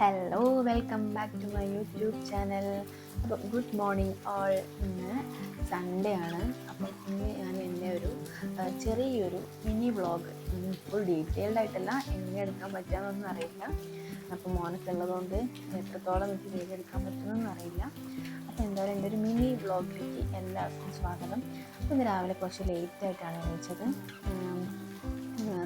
Hello welcome back to my YouTube channel അപ്പം good morning all ഇന്ന് Sunday ആണ്. അപ്പം ഇന്ന് ഞാൻ എന്റെ ഒരു ചെറിയൊരു മിനി വ്ളോഗ് ഫുൾ ഡീറ്റെയിൽഡ് ആയിട്ടല്ല എങ്ങനെ എടുക്കാൻ പറ്റാമെന്നൊന്നും അറിയില്ല. അപ്പം മോനക്കുള്ളതുകൊണ്ട് എത്രത്തോളം എനിക്ക് വീഡിയോ എടുക്കാൻ പറ്റുമെന്നൊന്നും അറിയില്ല. അപ്പോൾ എന്തായാലും എന്റെ ഒരു മിനി വ്ളോഗിലേക്ക് എല്ലാവർക്കും സ്വാഗതം. അപ്പം ഇന്ന് രാവിലെ കുറച്ച് ലേറ്റായിട്ടാണ് എണീച്ചത്. ഉം,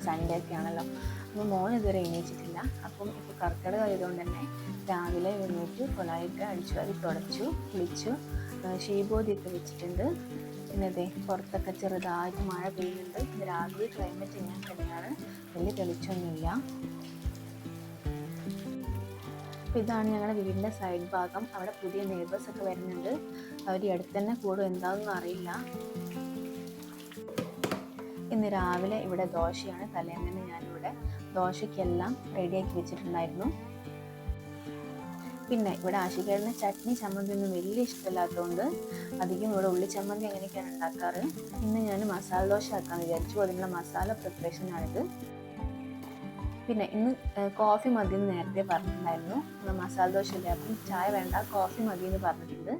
സൺഡേ ഒക്കെ ആണല്ലോ അപ്പോൾ മോൻ ഇതുവരെ എണീച്ചിട്ടില്ല. അപ്പം ഇപ്പോൾ കർക്കിടക ആയതുകൊണ്ട് തന്നെ രാവിലെ എഴുന്നേറ്റ് കൊലായിട്ട് അടിച്ചു വാരി തുടച്ചു കുളിച്ചു ഷീബോധിയൊക്കെ വെച്ചിട്ടുണ്ട്. പിന്നെ അതെ പുറത്തൊക്കെ ചെറുതായിട്ട് മഴ പെയ്യുന്നുണ്ട്. ഇന്ന് രാവിലെ ക്ലൈമറ്റ് ഇങ്ങനെ തന്നെയാണ്. വലിയ തെളിച്ചൊന്നുമില്ല. അപ്പോൾ ഇതാണ് ഞങ്ങളുടെ വീടിന്റെ സൈഡ് ഭാഗം. അവിടെ പുതിയ നെയ്ബേഴ്സൊക്കെ വരുന്നുണ്ട്. അവർ അടുത്ത് തന്നെ കൂടും എന്താണെന്നൊന്നും അറിയില്ല. ഇന്ന് രാവിലെ ഇവിടെ ദോശയാണ്. തലേന്ന് ഞാനിവിടെ ദോശയ്ക്കെല്ലാം റെഡിയാക്കി വെച്ചിട്ടുണ്ടായിരുന്നു. പിന്നെ ഇവിടെ ആശിക്കേടിന് ചട്നി ചമ്മന്തി ഒന്നും വലിയ ഇഷ്ടമില്ലാത്തതുകൊണ്ട് അധികം ഇവിടെ ഉള്ളി ചമ്മന്തി അങ്ങനെയൊക്കെയാണ് ഉണ്ടാക്കാറ്. ഇന്ന് ഞാൻ മസാല ദോശ ആക്കാൻ വിചാരിച്ചു. അതിനുള്ള മസാല പ്രിപ്പറേഷനാണിത് പിന്നെ ഇന്ന് കോഫി മതി എന്ന് നേരത്തെ പറഞ്ഞിട്ടുണ്ടായിരുന്നു. മസാല ദോശ ഇല്ല അപ്പം ചായ വേണ്ട കോഫി മതി എന്ന് പറഞ്ഞിട്ടുണ്ട്.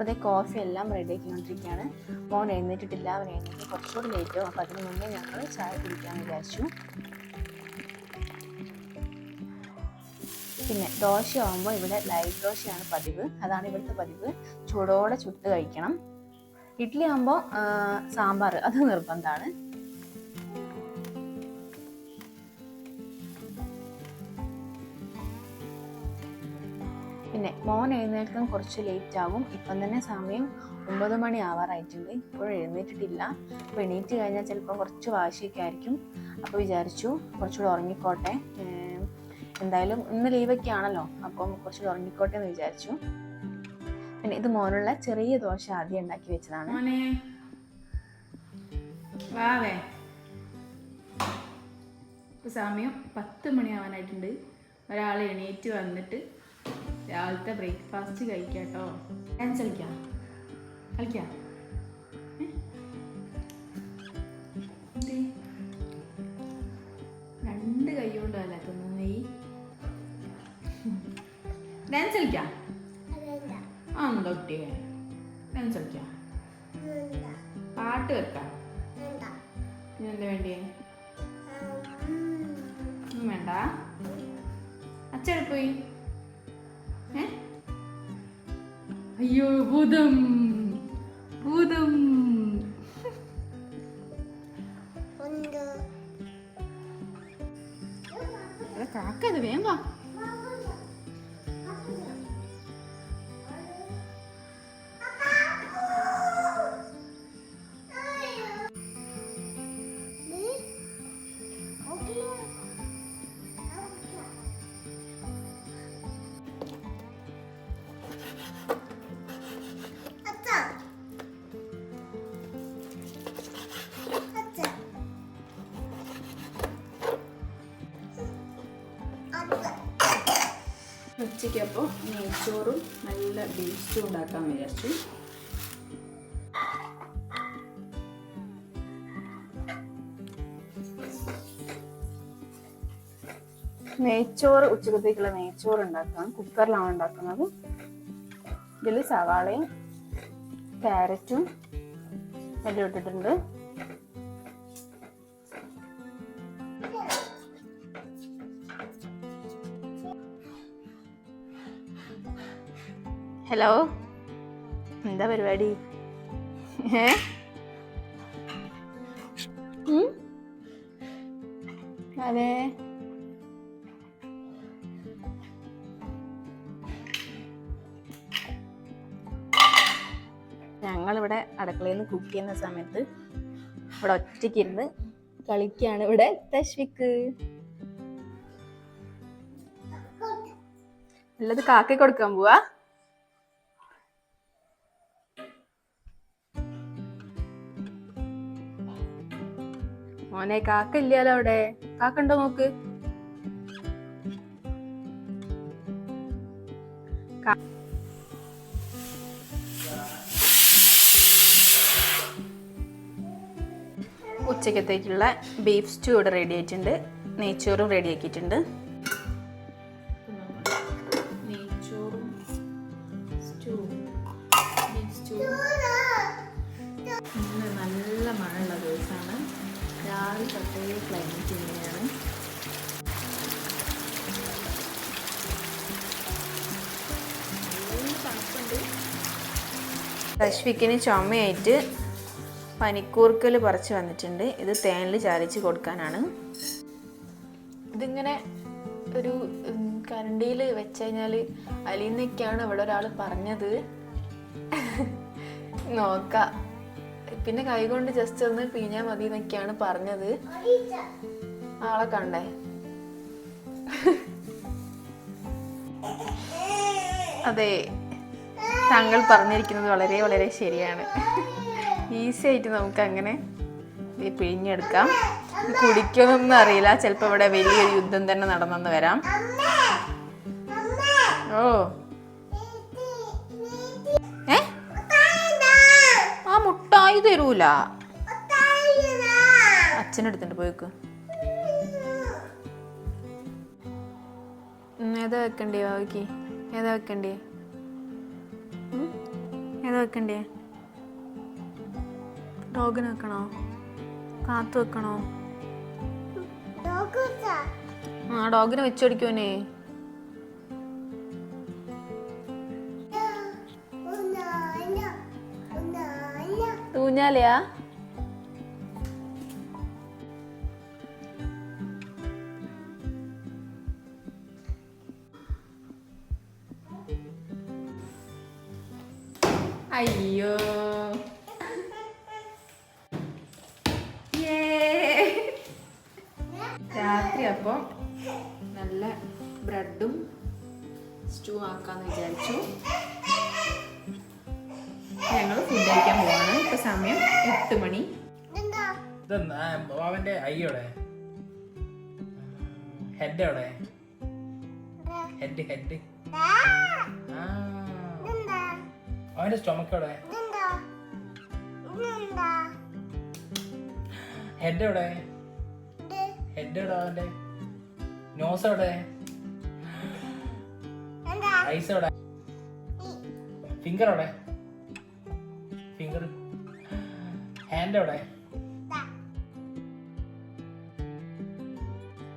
അപ്പോൾ കോഫി എല്ലാം റെഡി ആക്കിക്കൊണ്ടിരിക്കുകയാണ്. മോൻ എഴുന്നേറ്റിട്ടില്ല അവൻ എഴുന്നേറ്റ് കുറച്ചുകൂടി ലേറ്റ് അപ്പോൾ അതിന് മുന്നേ ഞങ്ങൾ ചായ കുടിക്കാൻ വിചാരിച്ചു. പിന്നെ ദോശ ആകുമ്പോൾ ഇവിടെ ലൈറ്റ് ദോശയാണ് പതിവ്. അതാണ് ഇവിടുത്തെ പതിവ്. ചൂടോടെ ചുട്ട് കഴിക്കണം. ഇഡ്ഡലി ആകുമ്പോൾ സാമ്പാർ അത് നിർബന്ധമാണ്. പിന്നെ മോൻ എഴുന്നേൽക്കാൻ കുറച്ച് ലേറ്റ് ആകും ഇപ്പം തന്നെ സമയം ഒമ്പത് മണി ആവാറായിട്ടുണ്ട്. ഇപ്പോഴും എഴുന്നേറ്റിട്ടില്ല. അപ്പോൾ എണീറ്റ് കഴിഞ്ഞാൽ ചിലപ്പോൾ കുറച്ച് വാശിയൊക്കെ ആയിരിക്കും. അപ്പോൾ വിചാരിച്ചു കുറച്ചുകൂടെ ഉറങ്ങിക്കോട്ടെ. എന്തായാലും ഇന്ന് ലീവൊക്കെ ആണല്ലോ. അപ്പം കുറച്ചുകൂടെ ഉറങ്ങിക്കോട്ടെ എന്ന് വിചാരിച്ചു. പിന്നെ ഇത് മോനുള്ള ചെറിയ ദോശ ആദ്യം ഉണ്ടാക്കി വെച്ചതാണ്. സമയം പത്ത് മണിയാവാനായിട്ടുണ്ട്. ഒരാൾ എണീറ്റ് വന്നിട്ട് രാവിലത്തെ ബ്രേക്ക്ഫാസ്റ്റ് കഴിക്കാട്ടോ ഡാൻസ് കളിക്കാം? കളിക്കാം? രണ്ട് കൈ കൊണ്ടല്ല തിന്നുന്നേ ഡാൻസ് കളിക്കാം? ആ എന്താ കുട്ടിയെ. ഡാൻസ് കളിക്കാം? പാട്ട് വെക്കാം? എന്താ വേണ്ടിയേ? വേണ്ട. അച്ഛടെ അയ്യോ ഭൂതം. ഭൂതം. കാക്കത് വേഗം വാ ഉച്ചയ്ക്ക് അപ്പോൾ നെയ്ച്ചോറും നല്ല ബീഫ് സ്റ്റൂ ഉണ്ടാക്കാൻ വിചാരിച്ചു. നെയ്ച്ചോറ് ഉച്ചക്കത്തേക്കുള്ള നെയ്ച്ചോറ് ഉണ്ടാക്കാം കുക്കറിലാണ് ഉണ്ടാക്കുന്നത്. ഇതിൽ സവാളയും ക്യാരറ്റും എല്ലാം ഇട്ടിട്ടുണ്ട്. ഹലോ? എന്താ പരിപാടി? അതെ. ഞങ്ങളിവിടെ അടുക്കളയിൽ നിന്ന് കുക്ക് ചെയ്യുന്ന സമയത്ത് ഇവിടെ ഒറ്റയ്ക്ക് ഇരുന്ന് കളിക്കുകയാണ് ഇവിടെ തശ്വിക്ക്. അല്ലത് കാക്കി കൊടുക്കാൻ പോവാ? മോനെ കാക്ക ഇല്ലല്ലോ അവിടെ കാക്കണ്ടോ നോക്ക് ഉച്ചക്കത്തേക്കുള്ള ബീഫ് സ്റ്റൂ ഇവിടെ റെഡി ആയിട്ടുണ്ട്. നെയ്ച്ചോറും റെഡി ആക്കിയിട്ടുണ്ട്. നെയ്ച്ചോറും സ്റ്റൂ. Beef stew. രാവിലെ പ്രത്യേക ക്ലൈമറ്റ് ഇങ്ങനെയാണ്. റഷ്വിക്കിന് ചുമയായിട്ട് പനിക്കൂർക്കൽ പറിച്ച് വന്നിട്ടുണ്ട്. ഇത് തേനിൽ ചാലിച്ച് കൊടുക്കാനാണ്. ഇതിങ്ങനെ ഒരു കരണ്ടിയിൽ വെച്ച് കഴിഞ്ഞാൽ അലിന്നൊക്കെയാണ് ഇവിടെ ഒരാൾ പറഞ്ഞത്. നോക്കാം. പിന്നെ കൈകൊണ്ട് ജസ്റ്റ് ഒന്ന് പിഴിഞ്ഞാൽ മതി എന്നൊക്കെയാണ് പറഞ്ഞത്. ആളെ കണ്ടേ. അതെ. താങ്കൾ പറഞ്ഞിരിക്കുന്നത് വളരെ വളരെ ശരിയാണ്. ഈസി ആയിട്ട് നമുക്ക് അങ്ങനെ പിഴിഞ്ഞെടുക്കാം. കുടിക്കണമെന്ന് അറിയില്ല. ചിലപ്പോൾ ഇവിടെ വലിയൊരു യുദ്ധം തന്നെ നടന്നെന്ന് വരാം. ഓ. മുട്ടായി തരൂല. അച്ഛനെടുത്തിട്ട് പോയിക്ക്. ഏതാ വെക്കണ്ടേ ബാബയ്ക്ക് ഏതാ വെക്കണ്ടേ? ഏതാ വെക്കണ്ടേ? ഡോഗിന് വെക്കണോ? കാത്തു വെക്കണോ? ആ ഡോഗിന് വെച്ചോടിക്കോനെ ഊഞ്ഞാലയാ അയ്യോ രാത്രി അപ്പം നല്ല ബ്രെഡും സ്റ്റൂ ആക്കാന്ന് വിചാരിച്ചു. ഞങ്ങൾ ഫുഡ് കഴിക്കാൻ പോവാണ്. ഇപ്പൊ സമയം എട്ട് മണി. അവന്റെ അയ്യോടെ ഹെഡ് എവിടെ? Head head. അവന്റെ സ്റ്റൊമക്ക് എവിടെ? ഹെഡ് എവിടെ? ഹെഡ് എവിടെ അവന്റെ? നോസ് എവിടെ? ഐസ് എവിടെ? ഫിംഗർ എവിടെ? ഫിംഗർ ഹാൻഡ് എവിടെ?